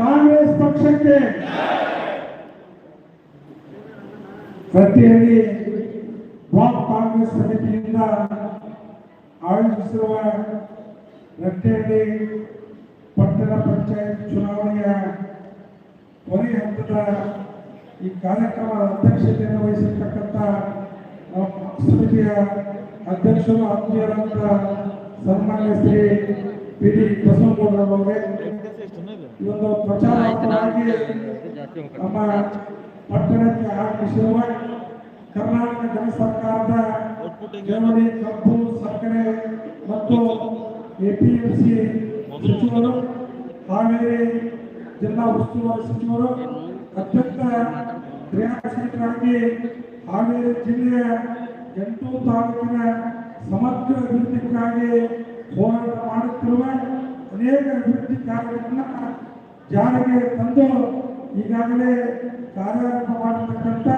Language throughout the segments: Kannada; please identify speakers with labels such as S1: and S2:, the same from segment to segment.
S1: ಕಾಂಗ್ರೆಸ್ ಪಕ್ಷಕ್ಕೆ. ಪ್ರತಿಯಲ್ಲಿ ಬ್ಲಾಕ್ ಕಾಂಗ್ರೆಸ್ ಸಮಿತಿಯಿಂದ ಆಯೋಜಿಸಿರುವ ರಟ್ಟೆಯಲ್ಲಿ ಪಟ್ಟಣ ಪಂಚಾಯತ್ ಚುನಾವಣೆಯ ಕೊನೆಯ ಹಂತದ ಈ ಕಾರ್ಯಕ್ರಮದ ಅಧ್ಯಕ್ಷತೆಯನ್ನು ವಹಿಸಿರ್ತಕ್ಕಂಥ ಸಮಿತಿಯ ಅಧ್ಯಕ್ಷರು ಆತ್ಮೀಯರಾದ ಸನ್ಮಾನ್ಯ ಶ್ರೀ ಪಿ ಡಿ ಬಸವಗೌಡರವರೇ ಈ ಒಂದು ಪ್ರಚಾರವಾಗಿ ನಮ್ಮ ಪಟ್ಟಣಕ್ಕೆ ಆಗಮಿಸಿರುವ ಕರ್ನಾಟಕ ಜನ ಸರ್ಕಾರದ ಜವಳಿ ಕಬ್ಬು ಸಕ್ಕರೆ ಮತ್ತು ಎಪಿಎಂಸಿ ಸಚಿವರು ಹಾವೇರಿ ಜಿಲ್ಲಾ ಉಸ್ತುವಾರಿ ಸಚಿವರು ಅತ್ಯಂತ ಕ್ರಿಯಾಶೀಲರಾಗಿ ಹಾವೇರಿ ಜಿಲ್ಲೆಯ ಎಂಟು ತಾಲೂಕಿನ ಸಮಗ್ರ ಅಭಿವೃದ್ಧಿಗಾಗಿ ಹೋರಾಟ ಮಾಡುತ್ತಿರುವ ಅನೇಕ ಅಭಿವೃದ್ಧಿ ಕಾರ್ಯಗಳನ್ನ ಜಾರಿಗೆ ತಂದು ಈಗಾಗಲೇ ಕಾರ್ಯಾರಂಭ ಮಾಡಿರ್ತಕ್ಕಂಥ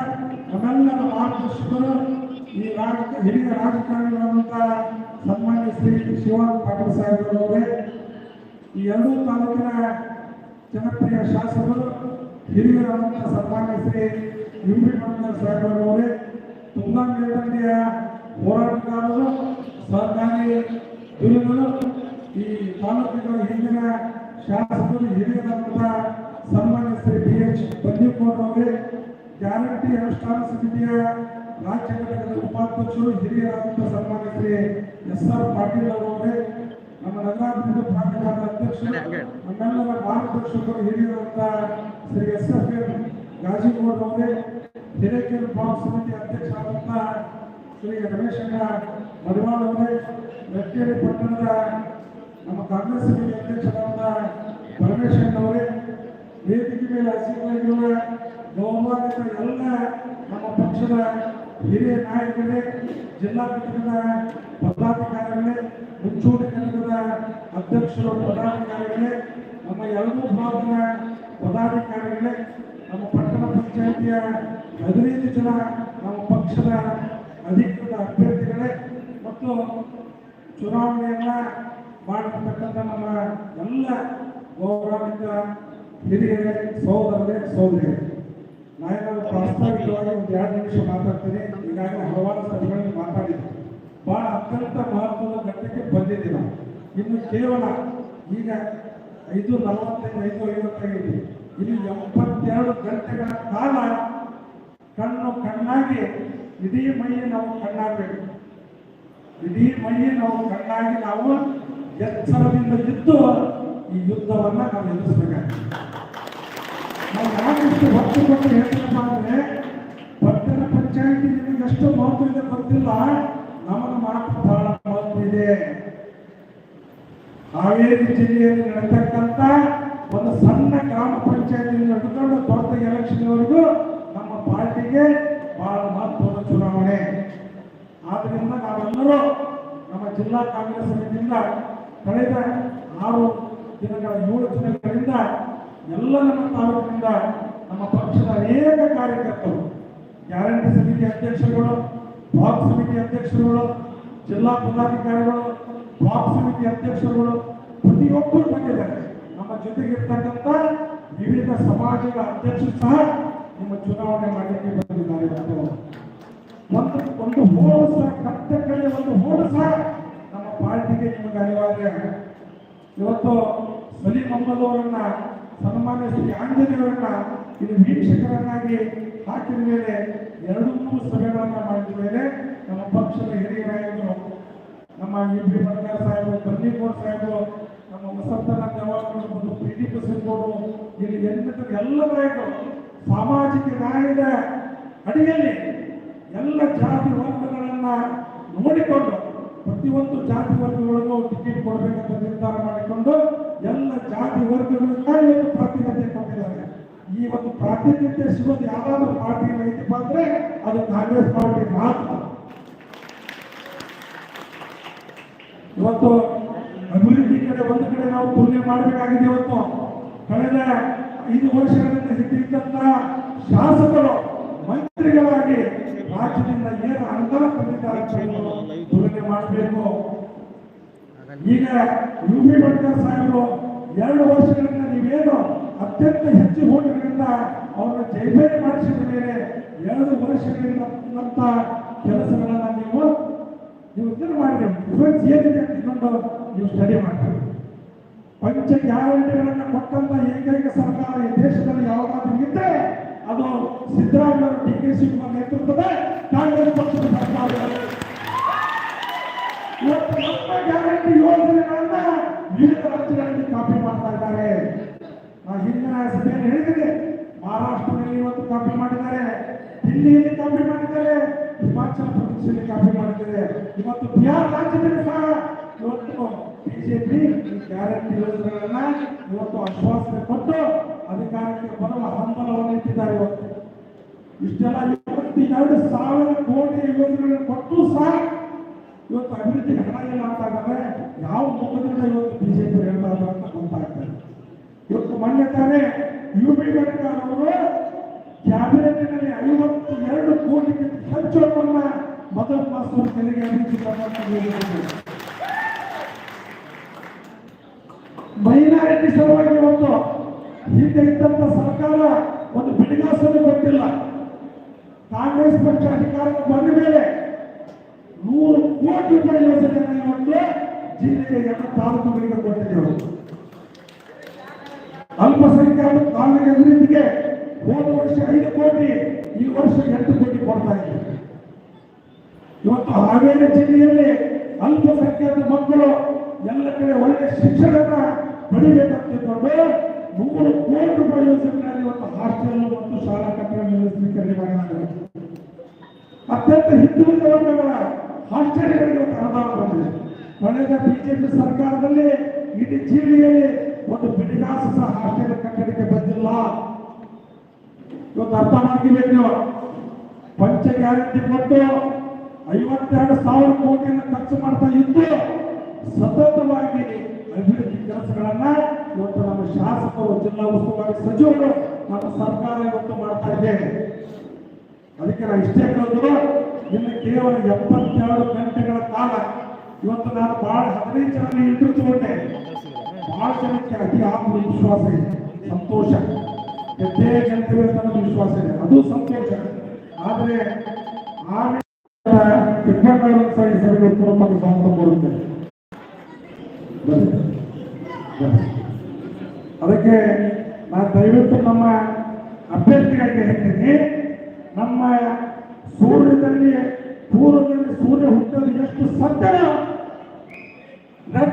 S1: ನಮ್ಮೆಲ್ಲರ ಮಾರ್ಗದರ್ಶಕರು ಈ ರಾಜ ಹಿರಿಯ ರಾಜಕಾರಣಿಗಳಾದಂಥ ಸನ್ಮಾನ್ಯ ಶ್ರೀ ಶಿವಾನಂದ ಪಾಟೀಲ್ ಸಾಹೇಬ್ರವರೇ ಈ ಎರಡೂ ತಾಲೂಕಿನ ಜನಪ್ರಿಯ ಶಾಸಕರು ಹಿರಿಯರಾದಂಥ ಸನ್ಮಾನ್ಯ ಶ್ರೀ ಯುಪಿ ಮಂಡಲ ಸಾಹೇಬ್ರವರೇ ತುಂಗಾ ಮೇಲ್ದಂಡೆಯ ಹೋರಾಟಗಾರರು ಸಹಕಾರಿ ಗುರುಗಳು, ಈ ತಾಲೂಕಿನ ಹಿಂದಿನ ಶಾಸಕರು ಹಿರಿಯರಾದಂಥ ಸನ್ಮಾನ್ಯ ಶ್ರೀ ಬಿ ಎಚ್ ಬಂದೀಪುರ ಅವರೇ, ಗ್ಯಾರಂಟಿ ಅನುಷ್ಠಾನ ಸಮಿತಿಯ ರಾಜ್ಯ ಘಟಕದ ಉಪಾಧ್ಯಕ್ಷರು ಹಿರಿಯರಾದಂಥ ಸನ್ಮಾನ್ಯ ಶ್ರೀ ಎಸ್ ಆರ್ ಪಾಟೀಲ್ ಅವರೇ ನಮ್ಮ ನಗರಾಭಿವೃದ್ಧಿ ಪ್ರಾಧಿಕಾರದ ಅಧ್ಯಕ್ಷರು, ನಮ್ಮೆಲ್ಲರ ಮಾರ್ಗದರ್ಶಕರು ಹಿರಿಯರಾದಂಥ Shri S F M Gajigowda ಅವರೇ, ಹಿರೇಕೆರೆ ಬ್ಲಾಕ್ ಸಮಿತಿ ಅಧ್ಯಕ್ಷರಾದಂಥ ಶ್ರೀ ರಮೇಶಣ್ಣ ಮಡಿವಾಳ್ ಅವರೇ ಮೆಟ್ಟೇರಿ ಪಟ್ಟಣದ ನಮ್ಮ ಕಾಂಗ್ರೆಸ್ ಅಧ್ಯಕ್ಷರಾದ ಪರಮೇಶ್ವರನ್ ಅವರೇ, ವೇದಿಕೆ ಮೇಲೆ ಹಸಿರುವಾಗಿರುವ ಬಹುಮಾನಿತ ಎಲ್ಲ ನಮ್ಮ ಪಕ್ಷದ ಹಿರಿಯ ನಾಯಕರೇ, ಜಿಲ್ಲಾ ಘಟಕದ ಪದಾಧಿಕಾರಿಗಳೇ ಮುಂಚೂಣಿ ಘಟಕದ ಅಧ್ಯಕ್ಷರು, ಪದಾಧಿಕಾರಿಗಳೇ, ನಮ್ಮ ಎರಡೂ ಭಾಗದ ಪದಾಧಿಕಾರಿಗಳೇ, ನಮ್ಮ ಪಟ್ಟಣ ಪಂಚಾಯಿತಿಯ ಹದಿನೈದು ಜನ ನಮ್ಮ ಪಕ್ಷದ ಅಧಿಕೃತ ಅಭ್ಯರ್ಥಿಗಳೇ, ಮತ್ತು ಚುನಾವಣೆಯನ್ನ ಮಾಡಿರ್ತಕ್ಕಂಥ ನಮ್ಮ ಎಲ್ಲ ಗೌರವಾನ್ವಿತ ಹಿರಿಯರೇ, ಸಹೋದರರೇ ಸಹೋದರಿಯರೇ ನಾನು ಪ್ರಾಸ್ತಾವಿಕವಾಗಿ ಒಂದು ಎರಡು ನಿಮಿಷ ಮಾತಾಡ್ತೀನಿ. ಈಗಾಗಲೇ ಹಲವಾರು ಸಭೆಗಳಲ್ಲಿ ಮಾತಾಡಿದ್ದೆ. ಬಹಳ ಅತ್ಯಂತ ಮಹತ್ವದ ಘಟ್ಟಕ್ಕೆ ಬಂದಿದ್ದೀವಿ ನಾವು ಇನ್ನು ಕೇವಲ ಈಗ ಐದು, ನಲವತ್ತೈದು, ಐದು, ಐವತ್ತೈದು ಇಲ್ಲಿ ಎಂಬತ್ತೆರಡು ಗಂಟೆಗಳ ಕಾಲ ಕಣ್ಣು ಕಣ್ಣಾಗಿ, ಇಡೀ ಮೈ ನಾವು ಕಣ್ಣಾಗಬೇಕು. ಇಡೀ ಮೈ ನಾವು ಕಣ್ಣಾಗಿ ನಾವು ಎಚ್ಚರದಿಂದ ಇದ್ದು ಈ ಯುದ್ಧವನ್ನ ನಾವು ಎದುರಿಸಬೇಕಾಗ್ತದೆ ನಾವು ಯಾಕಿಷ್ಟು ಹೊತ್ತು ಕೊಟ್ಟು ಹೇಳ್ತೀನಪ್ಪ ಪಟ್ಟಣ ಪಂಚಾಯತಿ ನಿಮಗೆ ಎಷ್ಟು ಮಹತ್ವ ಇದೆ ಗೊತ್ತಿಲ್ಲ. ನಮಗೆ ಮಾತ್ರ ಬಹಳ ಮಹತ್ವ ಇದೆ. ಹಾವೇರಿ ಜಿಲ್ಲೆಯಲ್ಲಿ ನಡೆತಕ್ಕಂಥ ಒಂದು ಸಣ್ಣ ಗ್ರಾಮ ಪಂಚಾಯತಿಯಿಂದ ಹಿಡ್ಕೊಂಡು ದೊಡ್ಡ ಎಲೆಕ್ಷನ್ವರೆಗೂ ನಮ್ಮ ಪಾರ್ಟಿಗೆ ಬಹಳ ಮಹತ್ವದ ಚುನಾವಣೆ. ಆದ್ದರಿಂದ ನಾವೆಲ್ಲರೂ ನಮ್ಮ ಜಿಲ್ಲಾ ಕಾಂಗ್ರೆಸ್ ಸಮಿತಿಯಿಂದ ಕಳೆದ ಆರು ದಿನಗಳ ಏಳು ದಿನಗಳಿಂದ ಎಲ್ಲ ನಮ್ಮ ತಾಲೂಕಿನಿಂದ ನಮ್ಮ ಪಕ್ಷದ ಅನೇಕ ಕಾರ್ಯಕರ್ತರು, ಗ್ಯಾರಂಟಿ ಸಮಿತಿ ಅಧ್ಯಕ್ಷರುಗಳು, ಬ್ಲಾಕ್ ಸಮಿತಿ ಅಧ್ಯಕ್ಷರುಗಳು, ಜಿಲ್ಲಾ ಪದಾಧಿಕಾರಿಗಳು, ಬ್ಲಾಕ್ ಸಮಿತಿ ಅಧ್ಯಕ್ಷರುಗಳು ಪ್ರತಿಯೊಬ್ಬರು ಬಂದಿದ್ದಾರೆ ನಮ್ಮ ಜೊತೆಗಿರ್ತಕ್ಕಂಥ ವಿವಿಧ ಸಮಾಜದ ಅಧ್ಯಕ್ಷರು ಸಹ ನಿಮ್ಮ ಚುನಾವಣೆ ಮಾಡಲಿಕ್ಕೆ ಬಂದಿದ್ದಾರೆ. ಒಂದು ಒಂದು ಹೋಳು ಸಹ ಒಂದು ಹೋಳು ಸಹ ನಿಮಗೆ ಅನಿವಾರ್ಯ ಇವತ್ತು ಸಲೀಂ ಮೊಹಮ್ಮದ್ ಅವರನ್ನ ಸನ್ಮಾನ್ಯ ಶ್ರೀ ಆಂಜನೇಯವರನ್ನ ಇಲ್ಲಿ ವೀಕ್ಷಕರನ್ನಾಗಿ ಹಾಕಿದ ಮೇಲೆ ಎರಡು ಸಭೆಗಳನ್ನ ಮಾಡಿದ ಮೇಲೆ ನಮ್ಮ ಪಕ್ಷದ ಹಿರಿಯ ನಾಯಕರು, ನಮ್ಮ ಯು ಪಿ ಬಂಗಾರ ಸಾಹೇಬರು ಬಂದೀಪುರ ಸಾಹೇಬರು, ನಮ್ಮ ವಸಂತನ ಮತ್ತು ಪಿ ಡಿ ಬಸವಗೌಡರು ಇಲ್ಲಿ ಎಂತ ಎಲ್ಲ ನಾಯಕರು, ಸಾಮಾಜಿಕ ನ್ಯಾಯದ ಅಡಿಯಲ್ಲಿ ಎಲ್ಲ ಜಾತಿ ವರ್ಗಗಳನ್ನ ನೋಡಿಕೊಂಡು ಪ್ರತಿಯೊಂದು ಜಾತಿ ವರ್ಗಗಳಿಗೂ ಟಿಕೆಟ್ ಕೊಡಬೇಕಂತ ನಿರ್ಧಾರ ಮಾಡಿಕೊಂಡು ಎಲ್ಲ ಜಾತಿ ವರ್ಗಗಳಿಂದ ಇವತ್ತು ಪ್ರಾತಿನಿಧ್ಯ ಕೊಟ್ಟಿದ್ದಾರೆ? ಈ ಒಂದು ಪ್ರಾತಿನಿಧ್ಯ ಸಿಗೋದು ಯಾವ್ದಾದ್ರು ಪಾರ್ಟಿ ಐತಿ ಅಂದ್ರೆ ಅದು ಕಾಂಗ್ರೆಸ್ ಪಾರ್ಟಿ ಮಾತ್ರ. ಇವತ್ತು ಅಭಿವೃದ್ಧಿ ಕಡೆ ಒಂದು ಕಡೆ ನಾವು ತುಲನೆ ಮಾಡಬೇಕಾಗಿದೆ ಇವತ್ತು. ಕಳೆದ ಐದು ವರ್ಷಗಳಿಂದ ಹಿಡಿದಂತ ಶಾಸಕರು ಮಂತ್ರಿಗಳಾಗಿ ರಾಜ್ಯದಿಂದ ಏನು ಅನುದಾನ ತಂದಿದ್ದಾರೆ ಮಾಡಬೇಕು. ಈಗ ಯುಪಿ ಭಟ್ಕರ್ ಸಾಹೇಬರು, ಎರಡು ವರ್ಷಗಳಿಂದ ನೀವೇನು ಅತ್ಯಂತ ಹೆಚ್ಚು ಓಟಿನಿಂದ ಅವರನ್ನು ಜೈಬೇರಿ ಮಾಡಿಸಿದ ಮೇಲೆ ಎರಡು ವರ್ಷಗಳಿಂದ ಕೆಲಸಗಳನ್ನ ನೀವು ನೀವು ಇದನ್ನು ಮಾಡಿರಿ ಡಿಫೆನ್ಸ್ ಏನಿದೆ ಅಂತ ನೀವು ಸ್ಟಡಿ ಮಾಡ್ತೀರಿ. ಪಂಚ ಗ್ಯಾರಂಟಿಗಳನ್ನು ಕೊಟ್ಟಂತ ಏಕೈಕ ಸರ್ಕಾರ ಈ ದೇಶದಲ್ಲಿ ಯಾವುದಾದ್ರೂ ಇದ್ದರೆ ಅದು ಸಿದ್ದರಾಮಯ್ಯ ಡಿ ಕೆ ಶಿವಕುಮಾರ್ ನೇತೃತ್ವದ ಕಾಂಗ್ರೆಸ್ ಪಕ್ಷದ ಸರ್ಕಾರ ಇವತ್ತು ನಮ್ಮ ಗ್ಯಾರಂಟಿ ಯೋಜನೆಗಳನ್ನ ವಿವಿಧ ರಾಜ್ಯಗಳಲ್ಲಿ ಕಾಪಿ ಮಾಡ್ತಾ ಇದ್ದಾರೆ. ನಾ ಹಿಂದಿನ ಸಭೆಯನ್ನು ಹೇಳಿದ್ದೇನೆ. ಮಹಾರಾಷ್ಟ್ರದಲ್ಲಿ ಇವತ್ತು ಕಾಪಿ ಮಾಡಿದ್ದಾರೆ. ದಿಲ್ಲಿಯಲ್ಲಿ ಕಾಪಿ ಮಾಡಿದ್ದಾರೆ. ಹಿಮಾಚಲ ಪ್ರದೇಶದಲ್ಲಿ ಕಾಪಿ ಮಾಡಿದ್ದಾರೆ. ಇವತ್ತು ಬಿಹಾರ್ ರಾಜ್ಯದಲ್ಲಿ ಸಹ ಇವತ್ತು ಬಿಜೆಪಿ ಗ್ಯಾರಂಟಿ ಯೋಜನೆಗಳನ್ನ ಇವತ್ತು ಆಶ್ವಾಸನೆ ಕೊಟ್ಟು ಅಧಿಕಾರಕ್ಕೆ ಬರುವ ಹಂಬಲವನ್ನು ಇಟ್ಟಿದ್ದಾರೆ ಇವತ್ತು. ಇಷ್ಟೆಲ್ಲ ಇಪ್ಪತ್ತೆರಡು ಸಾವಿರ ಕೋಟಿ ಯೋಜನೆಗಳನ್ನು ಕೊಟ್ಟು ಸಹ ಇವತ್ತು ಅಭಿವೃದ್ಧಿ ಹಣ ಅಂತ ಇದ್ದಾರೆ ಯಾವ ಮುಖದಿಂದ ಇವತ್ತು ಬಿಜೆಪಿ ಹೇಳ್ತಾ ಅಂತ ಗೊತ್ತಾಗ್ತದೆ ಇವತ್ತು ಮೊನ್ನೆ ತಾನೇ ಯು ಪಿ ಸರ್ಕಾರ ಅವರು ಕ್ಯಾಬಿನೆಟ್ನಲ್ಲಿ ಐವತ್ತು ಎರಡು ಕೋಟಿಗಿಂತ ಹೆಚ್ಚು ಹಣವನ್ನ ಮೊದಲ ಮಾಸ್ಟರ್ ತೆರಿಗೆ. ಮೈನಾರಿಟಿ ಸಲುವಾಗಿ ಒಂದು ಹಿಂದೆ ಇದ್ದಂತ ಸರ್ಕಾರ ಒಂದು ಬಿಡಿಗಾಸನ್ನು ಕೊಟ್ಟಿಲ್ಲ ಕಾಂಗ್ರೆಸ್ ಪಕ್ಷ ಅಧಿಕಾರಕ್ಕೆ ಬಂದ ಮೇಲೆ ನೂರು ಕೋಟಿ ರೂಪಾಯಿ ಇವತ್ತು ಜಿಲ್ಲೆಗೆ ಎಲ್ಲ ತಾಲೂಕುಗಳಿಗೆ ಕೊಟ್ಟಿದ್ದೆವು ಅಲ್ಪಸಂಖ್ಯಾತ ಕಾಲನಿ ಅಭಿವೃದ್ಧಿಗೆ ಹೋದ ವರ್ಷ ಐದು ಕೋಟಿ, ಈ ವರ್ಷ ಎಂಟು ಕೋಟಿ ಕೊಡ್ತಾ ಇದ್ದೀವಿ ಇವತ್ತು ಹಾವೇರಿ ಜಿಲ್ಲೆಯಲ್ಲಿ ಅಲ್ಪಸಂಖ್ಯಾತ ಮಕ್ಕಳು ಎಲ್ಲ ಕಡೆ ಒಳ್ಳೆ ಶಿಕ್ಷಣನ ಪಡಿಬೇಕಂತ ತಿಳ್ಕೊಂಡು ನೂರು ಕೋಟಿ ರೂಪಾಯಿ ಯೋಜನೆಗಳಲ್ಲಿ ಇವತ್ತು ಹಾಸ್ಟೆಲ್ ಮತ್ತು ಶಾಲಾ ಕಟ್ಟಡ ನಿರ್ಮಿಸಲಿಕ್ಕೆ ಮಾಡಲಾಗಿದೆ ಅತ್ಯಂತ ಹಿಂದುಳಿದ ವರ್ಗಗಳ ಹಾಸ್ಟೆಲ್ಗಳಿಗೆ ಇವತ್ತು ಅನುದಾನ ಬಂದಿದೆ. ಕಳೆದ ಬಿಜೆಪಿ ಸರ್ಕಾರದಲ್ಲಿ ಇಡೀ ಜಿಲ್ಲೆಯಲ್ಲಿ ಒಂದು ಬಿಡಿಗಾಸ ಸಹ ಹಾಸ್ಟೆಲ್ ಕಟ್ಟಡಕ್ಕೆ ಬಂದಿಲ್ಲ. ಇವತ್ತು ಅರ್ಥ ಮಾಡ್ಕಿಲ್ಲ ನೀವು? ಪಂಚ ಗ್ಯಾರಂಟಿ ಕೊಟ್ಟು ಐವತ್ತೆರಡು ಸಾವಿರ ಕೋಟಿಯನ್ನು ಖರ್ಚು ಮಾಡ್ತಾ ಇದ್ದು ಸತತವಾಗಿ ಅಭಿವೃದ್ಧಿ ಕೆಲಸಗಳನ್ನ ಇವತ್ತು ನಮ್ಮ ಶಾಸಕರು, ಜಿಲ್ಲಾ ಉಸ್ತುವಾರಿ ಸಚಿವರು ನಮ್ಮ ಸರ್ಕಾರ ಇವತ್ತು ಮಾಡ್ತಾ ಇದೆ ಅದಕ್ಕೆ ನಾವು ಇಷ್ಟೇ ಕೇಳಿದ್ರು ಇನ್ನು ಕೇವಲ ಎಪ್ಪತ್ತೆರಡು ಗಂಟೆಗಳ ಕಾಲ ಇವತ್ತು ನಾನು ಬಹಳ ಹದಿನೈದು ಜನ ಇಂಟರ್ವ್ಯೂ ತಗೊಂಡೆ. ಬಹಳ ಜನಕ್ಕೆ ಅತಿ ಆತ್ಮವಿಶ್ವಾಸ ಇದೆ. ಸಂತೋಷ. ಗೆದ್ದೇ ಗೆಲ್ತೇವೆ ಅಂತ ವಿಶ್ವಾಸ ಇದೆ. ಅದು ಸಂತೋಷ. ಆದರೆ ಆಮೇಲೆ ಇಪ್ಪತ್ತೆರಡು ಸರಿ ಸರಿ ಕುಟುಂಬಕ್ಕೆ. ಅದಕ್ಕೆ ನಾನು ದಯವಿಟ್ಟು ನಮ್ಮ ಅಭ್ಯರ್ಥಿಗಳಿಗೆ ಹೇಳ್ತೀನಿ, ನಮ್ಮ ಸೂರ್ಯದಲ್ಲಿ ಪೂರ್ವದಲ್ಲಿ ಸೂರ್ಯ ಹುಟ್ಟಲು ಎಷ್ಟು ಸತ್ಯವೋ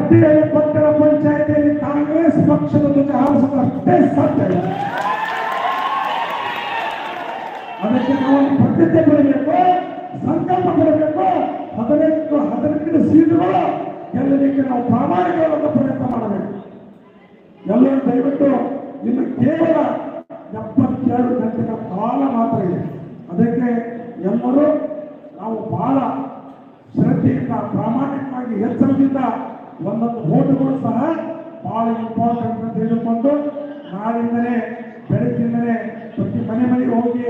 S1: ರಟ್ಟಿಯಲ್ಲಿ ಪಟ್ಟಣ ಪಂಚಾಯತಿಯಲ್ಲಿ ಕಾಂಗ್ರೆಸ್ ಪಕ್ಷದ ಜೊತೆ ಸಾಧ್ಯ ಅಷ್ಟೇ ಸತ್ಯ ಅದಕ್ಕೆ ನಾವು ಪ್ರತಿಜ್ಞೆ ಬರಬೇಕು, ಸಂಕಲ್ಪ ಬರಬೇಕು. ಹದಿನೆಂಟು ಹದಿನೆಂಟು ಸೀಟುಗಳು ಗೆಲ್ಲಲಿಕ್ಕೆ ನಾವು ಪ್ರಾಮಾಣಿಕವಾದ ಪ್ರಯತ್ನ ಮಾಡಬೇಕು. ಎಲ್ಲರೂ ದಯವಿಟ್ಟು ಇನ್ನು ಕೇವಲ ಎಪ್ಪತ್ತೆರಡು ಗಂಟೆಗಳ ಕಾಲ ಮಾತ್ರ ಇದೆ. ಅದಕ್ಕೆ ಎಲ್ಲರೂ ನಾವು ಬಹಳ ಶ್ರದ್ಧೆಯಿಂದ, ಪ್ರಾಮಾಣಿಕವಾಗಿ ಎಚ್ಚರದಿಂದ ಒಂದೊಂದು ಓಟುಗಳು ಸಹ ಬಹಳ ಇಂಪಾರ್ಟೆಂಟ್ ಅಂತ ಹೇಳಿಕೊಂಡು ನಾಳಿಂದಲೇ ಬೆಳಗ್ಗಿಂದಲೇ ಪ್ರತಿ ಮನೆ ಮನೆಗೆ ಹೋಗಿ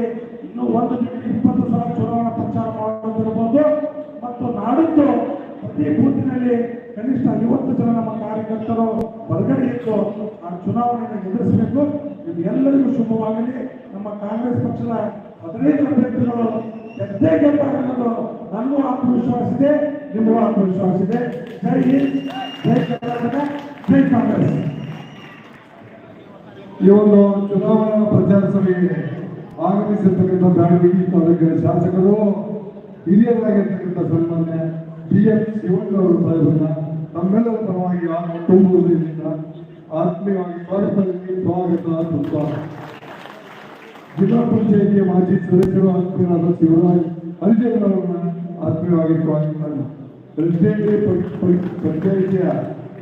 S1: ಇನ್ನೂ ಒಂದು ಇಪ್ಪತ್ತು ಸಲ ಚುನಾವಣಾ ಪ್ರಚಾರ ಮಾಡುವಂತಿರಬಹುದು ಮತ್ತು ನಾಡಿದ್ದು ಪ್ರತಿ ಬೂತಿನಲ್ಲಿ ಕನಿಷ್ಠ ಐವತ್ತು ಜನ ನಮ್ಮ ಕಾರ್ಯಕರ್ತರು ಹೊರಗಡೆ ಇದ್ದು ಆ ಚುನಾವಣೆಯನ್ನು ಎದುರಿಸಬೇಕು. ಇದು ಎಲ್ಲರಿಗೂ ಶುಭವಾಗಲಿ. ನಮ್ಮ ಕಾಂಗ್ರೆಸ್ ಪಕ್ಷದ ಹದಿನೈದು ಅಭ್ಯರ್ಥಿಗಳು ಗೆದ್ದೇ ಗೆಲ್ತಾರೆ ಅನ್ನೋದು ನನಗೂ ಆತ್ಮವಿಶ್ವಾಸ ಇದೆ, ನಿಮಗೂ ಆತ್ಮವಿಶ್ವಾಸ ಇದೆ. ಜೈ ಹಿಂದ್ ಜೈ ಕರ್ನಾಟಕ, ಜೈ ಕಾಂಗ್ರೆಸ್.
S2: ಈ ಒಂದು ಚುನಾವಣಾ ಪ್ರಚಾರ ಸಭೆಗೆ ಆಗಮಿಸಿರ್ತಕ್ಕಂಥ ಬ್ಯಾಡಗಿ ತಾಲೂಕಿನ ಶಾಸಕರು, ಹಿರಿಯರಾಗಿರ್ತಕ್ಕಂಥ ಸನ್ಮಾನ್ಯ ಬಿ ಎಂ ಶಿವಣ್ಣವರು ಸಾಹೇಬನ್ನ ತಮ್ಮೆಲ್ಲರ ಪರವಾಗಿ ಆ ಕುಟುಂಬದಿಂದ ಆತ್ಮೀಯವಾಗಿ ಸ್ವಾಗತ ಸ್ವಾಗತ ಜಿಲ್ಲಾ ಪಂಚಾಯಿತಿಯ ಮಾಜಿ ಸದಸ್ಯರು ಆತ್ಮೀಯರಾದ ಶಿವರಾಜ್ ಹರಿಜನವರನ್ನ ಆತ್ಮೀಯವಾಗಿ ಸ್ವಾಗತ ಪ್ರೆಸಿಡೆಂಟ್ ಪಂಚಾಯಿತಿಯ